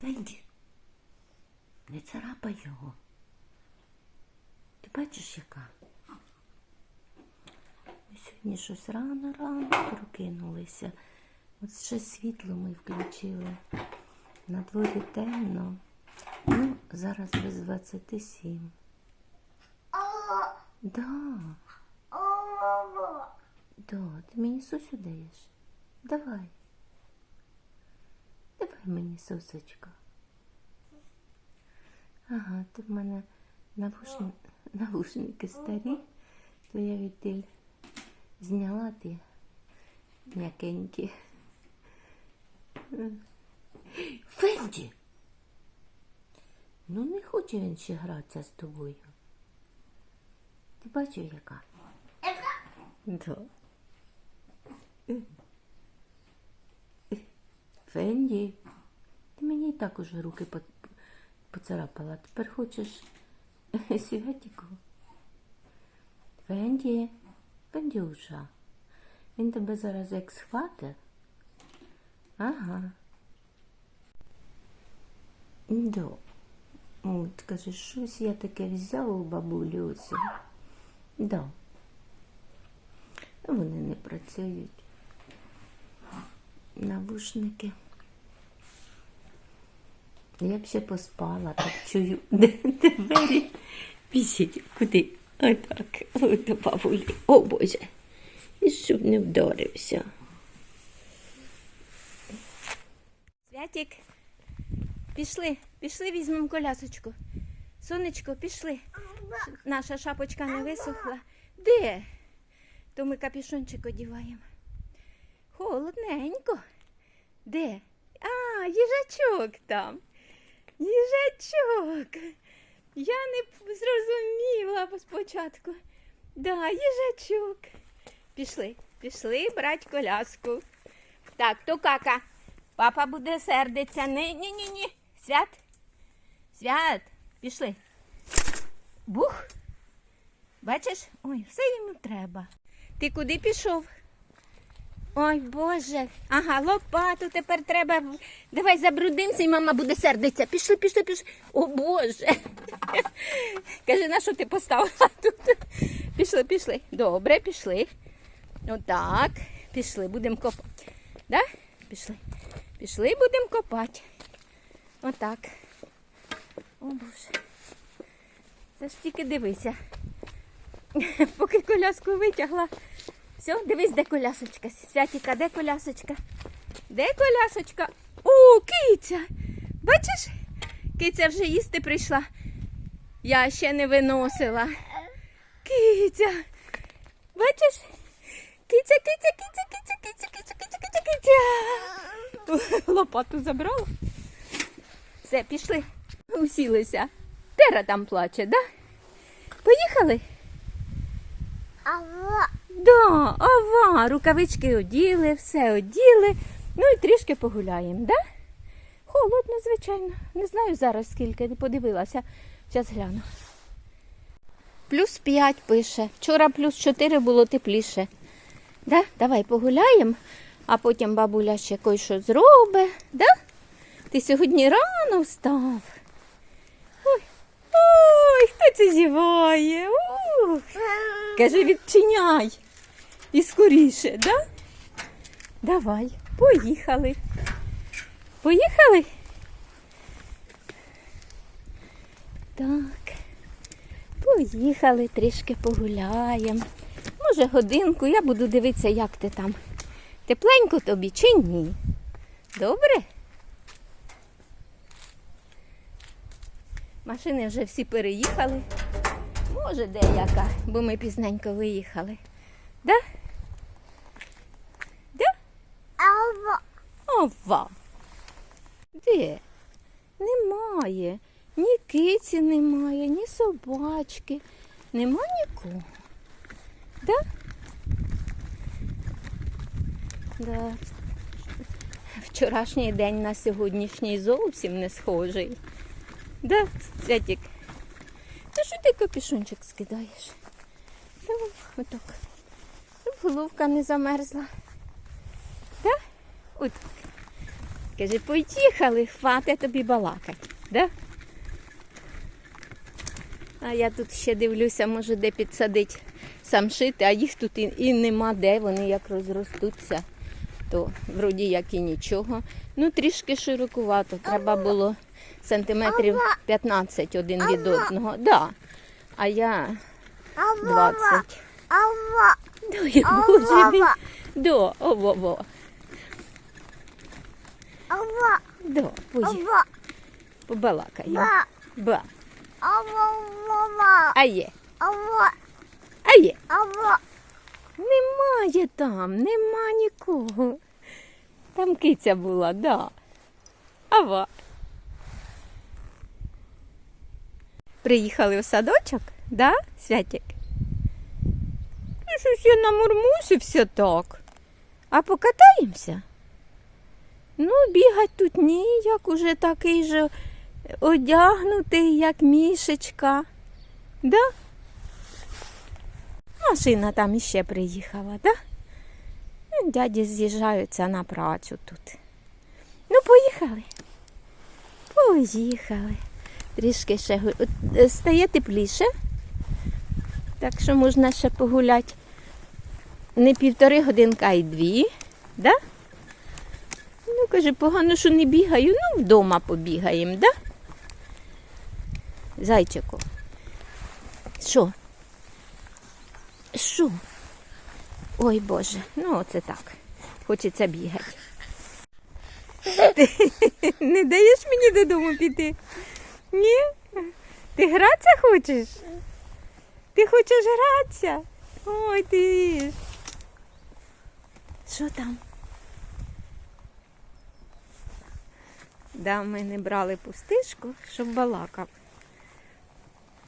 Фенді, не царапай його. Ти бачиш, яка? Ми сьогодні щось рано-рано прокинулися. От ще світло ми включили. На дворі темно. Ну, зараз без 27. Да. Да, ти мені сусю даєш? Давай. Мені сосочку. Ага, ти в мене навушни... навушники старі, то я відтіль зняла ті м'якенькі. Фенді! Ну не хоче він ще гратися з тобою. Ти бачив, яка? Да. Фенді, ти мені і так уже руки поцарапала. Тепер хочеш святіку? Фенді, Фендюша, він тебе зараз як схватить? Ага. Да. От, каже, щось я таке взяв у бабулі ось. Да. Вони не працюють. Навушники. Я б ще поспала, так чую, двері вісять. Куди? Отак. Ой, до бабулі. О Боже. І щоб не вдарився. Святик, пішли, пішли, візьмемо колясочку. Сонечко, пішли. Наша шапочка не висохла. Де? То ми капюшончик одіваємо. Холодненько. Де? А, їжачок там. Їжачок. Я не зрозуміла спочатку. Да, їжачок. Пішли, пішли брати коляску. Так, то кака. Папа буде сердиться. Ні, ні, ні, ні. Свят. Свят. Пішли. Бух. Бачиш? Ой, все йому треба. Ти куди пішов? Ой, Боже. Ага, лопату тепер треба. Давай забрудимося і мама буде сердитися. Пішли, пішли, пішли. О Боже. Каже, на що ти поставила тут? Пішли, пішли. Добре, пішли. Отак. Пішли, будемо копати. Да? Пішли. Пішли, будемо копати. Отак. О Боже. Це ж тільки дивися. Поки коляску витягла. Все, дивись, де колясочка. Святіка, де колясочка? Де колясочка? О, киця! Бачиш? Киця вже їсти прийшла. Я ще не виносила. Киця. Бачиш? Киця, киця, киця, киця, киця, киця, киця, киця, киця. Лопату забрала. Все, пішли. Усілися. Тера там плаче, да? Поїхали? Да, ова, рукавички оділи, все оділи. Ну і трішки погуляємо, да? Холодно, звичайно. Не знаю зараз скільки, не подивилася. Зараз гляну. Плюс 5 пише. Вчора плюс 4 було тепліше. Да? Давай погуляємо, а потім бабуля ще кое-що зробить. Да? Ти сьогодні рано встав. Ой, ой, хто це зіває? Каже, відчиняй. І скоріше, да? Давай, поїхали. Поїхали? Так. Поїхали, трішки погуляємо. Може, годинку, я буду дивитися, як ти там. Тепленько тобі чи ні? Добре? Машини вже всі переїхали. Може, деяка, бо ми пізненько виїхали. Да? Да? Ова. Де? Немає. Ні киці немає, ні собачки. Нема нікого. Да? Да. Вчорашній день на сьогоднішній зовсім не схожий. Да, Святік? Що ти капюшончик скидаєш? Давай, отак. Щоб головка не замерзла. Да? Отак. Каже, поїхали, хватить тобі балакать. Да? А я тут ще дивлюся, може де підсадить самшити, а їх тут і, і нема де, вони як розростуться, то вроді як і нічого. Ну, трішки широкувато, треба було сантиметрів 15 один від одного. Да. А я 20. Ава, Ой, боже мій. До, ово-во. До, поїхали. Побалакаємо. Ба. А є. А є. Немає там, нема нікого. Там киця була, да. Ава. Приїхали в садочок, да, Святик? Ну, щось я намурмусився так. А покатаємося? Ну, бігать тут ніяк, уже такий же одягнутий, як мішечка. Да? Машина там іще приїхала? Да? Дяді з'їжджаються на працю тут. Ну, поїхали. Поїхали. Трішки ще е, стає тепліше. Так що можна ще погуляти не півтори годинки, а й дві. Да? Ну, каже, погано, що не бігаю. Ну, вдома побігаємо, да? Зайчику. Що? Що? Ой Боже, ну оце так. Хочеться бігати. Ти не даєш мені додому піти? Ні? Ти гратися хочеш? Ти хочеш гратися? Ой ти. ж. Що там? Да, ми не брали пустишку, щоб балакав.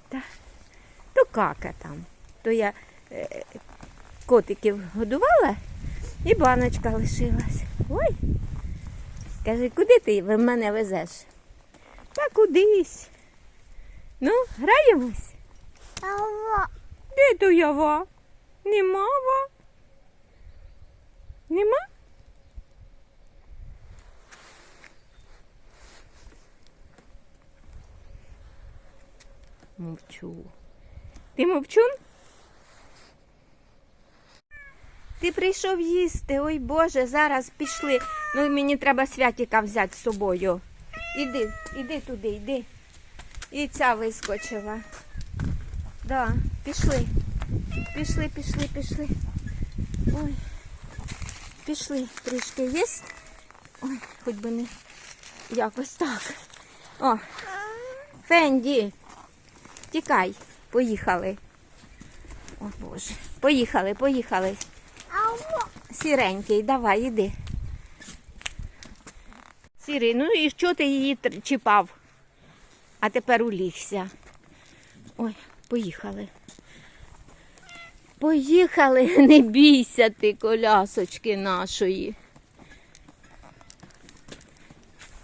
Та, то кака там. То я е, котиків годувала і баночка лишилась. Ой. Каже, куди ти ви мене везеш? Та кудись. Ну, граємось. Ава, Де то я ва? Нема ва? Нема? Мовчу. Ти мовчун? Ти прийшов їсти, ой Боже, зараз пішли. Ну мені треба святіка взяти з собою. Іди, іди туди, йди. І ця вискочила. Да, пішли. Пішли, пішли, пішли. Ой. Пішли, трішки є. Ой, хоч би не якось так. О, Фенді. Тікай, поїхали. О Боже. Поїхали, поїхали. Сіренький, давай, іди. Сірий, ну і що ти її чіпав? А тепер улігся. Ой, поїхали. Поїхали, не бійся ти, колясочки нашої.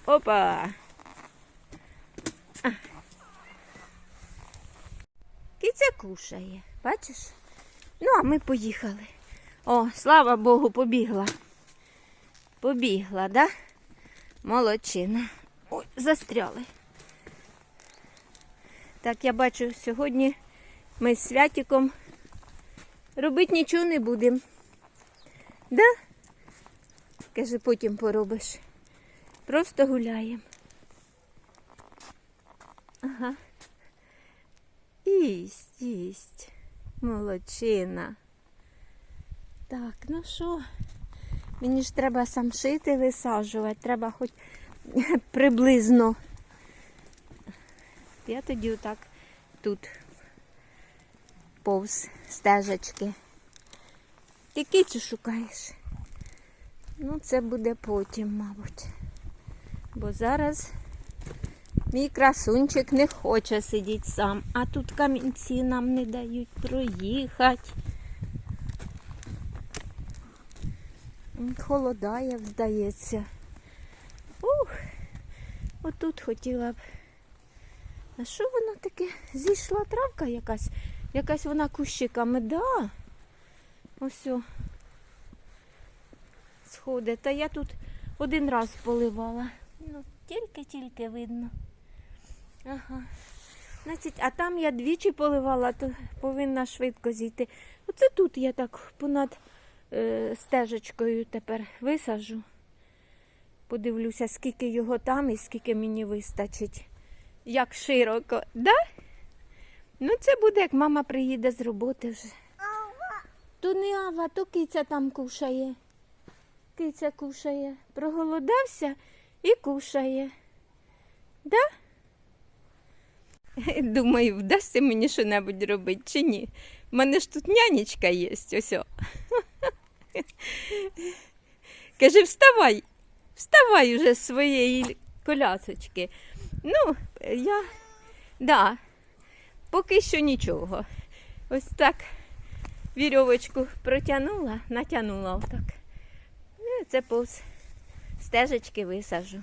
Опа. А. Киця кушає, бачиш? Ну, а ми поїхали. О, слава Богу, побігла. Побігла, да? Молодчина. Ой, застряли. Так, я бачу, сьогодні ми з Святіком робити нічого не будемо. Да? Каже, потім поробиш. Просто гуляємо. Ага. Ість, ість. Молодчина. Так, ну що? Мені ж треба самшити висаджувати, треба хоч приблизно. Я тоді отак тут повз стежечки. Ти кицю шукаєш? Ну, це буде потім, мабуть. Бо зараз мій красунчик не хоче сидіти сам, а тут камінці нам не дають проїхати. Холодає, здається. Ух, отут хотіла б. А що воно таке? Зійшла травка якась? Якась вона кущиками, да. Ось. Сходить. Та я тут Один раз поливала. Ну, тільки-тільки видно. Ага. Значить, а там я двічі поливала, то повинна швидко зійти. Оце тут я так понад стежечкою тепер висажу. Подивлюся, скільки його там і скільки мені вистачить. Як широко, да? Ну, це буде, як мама приїде з роботи вже. То не ава, то киця там кушає. Киця кушає. Проголодався і кушає. Да? Думаю, вдасться мені що-небудь робити чи ні. У мене ж тут нянечка є, ось. Каже, вставай, вставай уже з своєї колясочки. Ну, я, да, поки що нічого. Ось так вірьовочку протягнула, натягнула отак. Ну, це повз стежечки висажу.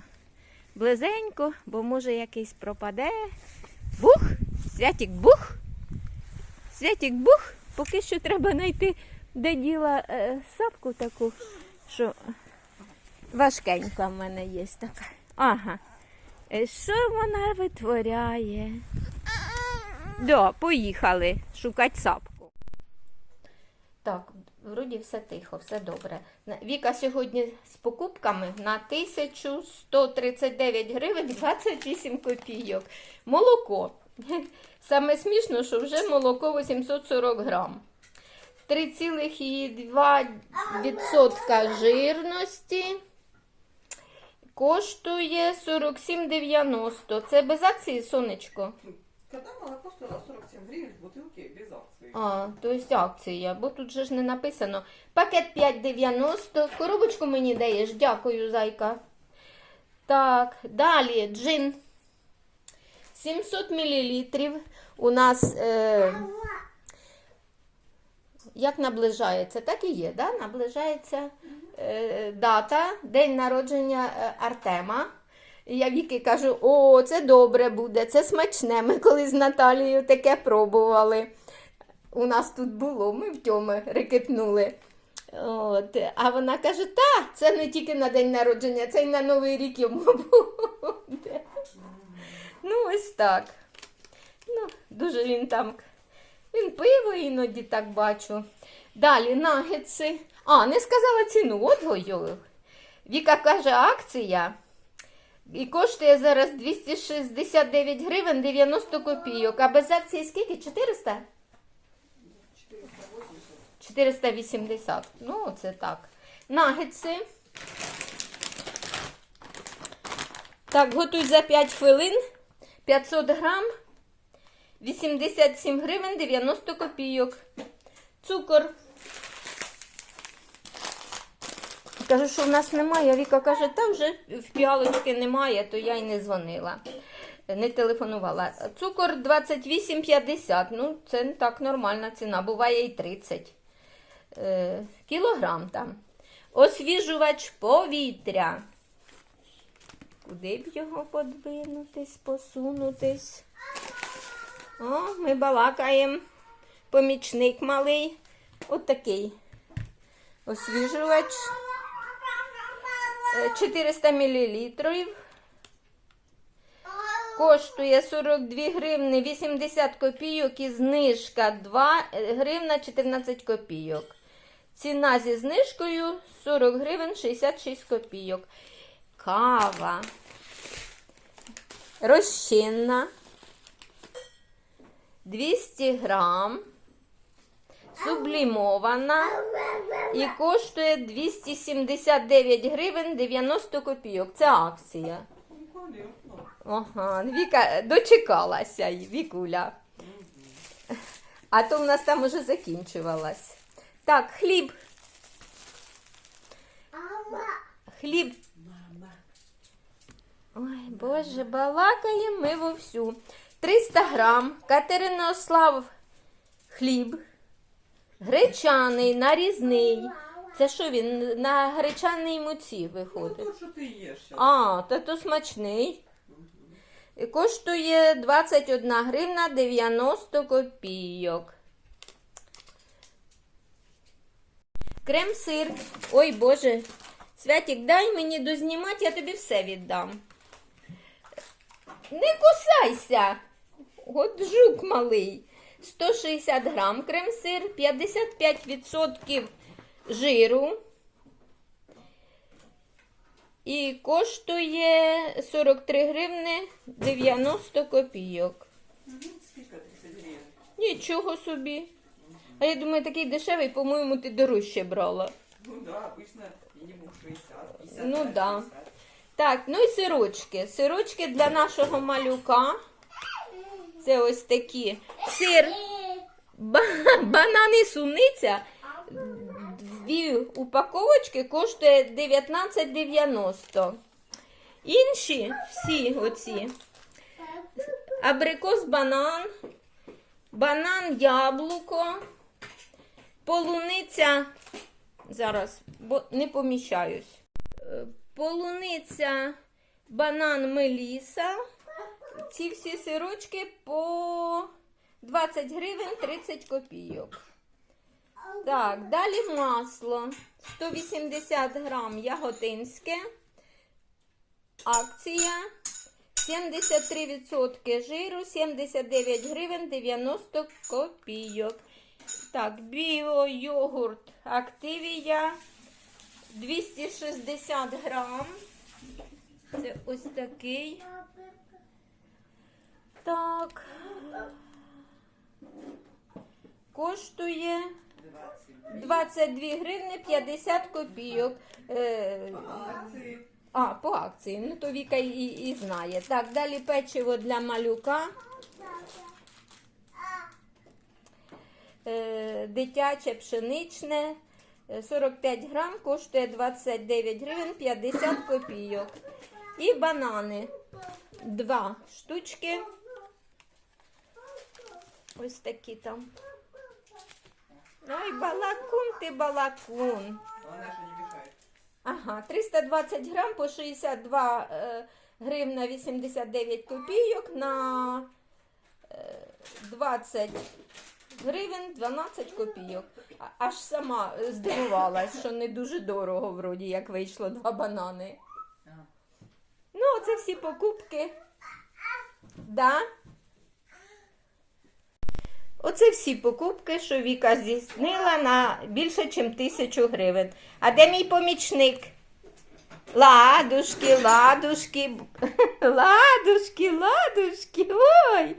Близенько, бо може якийсь пропаде. Бух! Святік бух! Святік бух! Поки що треба знайти, де діла е, сапку таку, що важкенька в мене є така. Ага. Е, Що вона витворяє? Да, поїхали шукати сапку. Так, вроді все тихо, все добре. Віка сьогодні з покупками на 1139 гривень 28 копійок. Молоко. Саме смішно, що вже молоко 840 грам. 3,2% жирності. Коштує 47,90. Це без акції, сонечко. Когда молоко стоило 47 гривен в бутылке без акции. А, то есть акція, бо тут же ж не написано. Пакет 5,90. Коробочку мені даєш. Дякую, зайка. Так, далі джин. 700 мл. У нас е, як наближається, так і є, да? наближається е, дата, день народження е, Артема. І Я Віки кажу, о, це добре буде, це смачне. Ми коли з Наталією таке пробували. У нас тут було, ми в тьоми рекетнули. От. А вона каже, та, це не тільки на день народження, це й на Новий рік йому буде. Ну, ось так. Ну, дуже він там. Він пиво іноді так бачу. Далі нагетси. А, не сказала ціну. От гойо. Віка каже, акція. І коштує зараз 269 гривень 90 копійок. А без акції скільки? 400? 480. Ну, це так. Нагетси. Так, готуй за 5 хвилин. 500 грам. 87 гривень 90 копійок. Цукор. Кажу, що в нас немає. Віка каже, та вже в піалочки немає, то я й не дзвонила, не телефонувала. Цукор 28,50. Ну, це так нормальна ціна, буває і 30 е, кілограм там. Освіжувач повітря. Куди б його подвинутись, посунутись? О, ми балакаємо. Помічник малий. От такий освіжувач. Е, 400 мл. Коштує 42 гривни 80 копійок і знижка 2 гривна 14 копійок. Ціна зі знижкою 40 гривень 66 копійок. Кава. Розчинна. 200 грам. Сублімована. І коштує 279 гривень 90 копійок. Це акція. Ага, Віка дочекалася, Вікуля. А то в нас там уже закінчувалась. Так, хліб. Хліб. Ой, Боже, балакаємо ми вовсю. 300 грам, Катеринослав хліб. Гречаний, нарізний. Це що він на гречаній муці Ну, виходить? то, що ти їш. А, та то смачний. І коштує 21 гривна 90 копійок. Крем-сир. Ой, Боже, Святік, дай мені дознімати, я тобі все віддам. Не кусайся. От жук малий. 160 грам крем-сир, 55% жиру. І коштує 43 гривни 90 копійок. Скільки 30 гривень? Нічого собі. А я думаю, такий дешевий, по-моєму, ти дорожче брала. Ну да, обычно минимум 60, 50. Ну 50. да. Так, ну і сирочки. Сирочки для нашого малюка. Це ось такі. Сир, ба- банан і суниця. Дві упаковочки коштує 19,90. Інші всі оці. Абрикос банан, банан яблуко, полуниця. Зараз, бо не поміщаюсь. Е, Полуниця, банан меліса. Ці всі сирочки по 20 гривень 30 копійок. Так, далі масло. 180 грам яготинське. Акція. 73% жиру, 79 гривень 90 копійок. Так, біо-йогурт Активія 260 грам. Це ось такий. Так. Коштує 22 гривни 50 копійок. Е, а, по акції. Ну, то Віка і, і знає. Так, далі печиво для малюка. Е, дитяче пшеничне. е, 45 грам коштує 29 гривень 50 копійок. І банани. Два штучки. Ось такі там. Ой, балакун ти балакун. Главное, что не мешает. Ага, 320 грам по 62 е, гривна 89 копійок на е, 20 гривень 12 копійок. А- Аж сама здивувалась, що не дуже дорого вроді, як вийшло два банани. Ну, це всі покупки. Да? Оце всі покупки, що Віка здійснила на більше, ніж тисячу гривень. А де мій помічник? Ладушки, ладушки, ладушки, ладушки. Ой.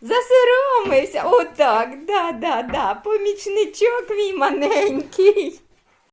Засоромився. Отак, да, да, да. Помічничок мій маленький.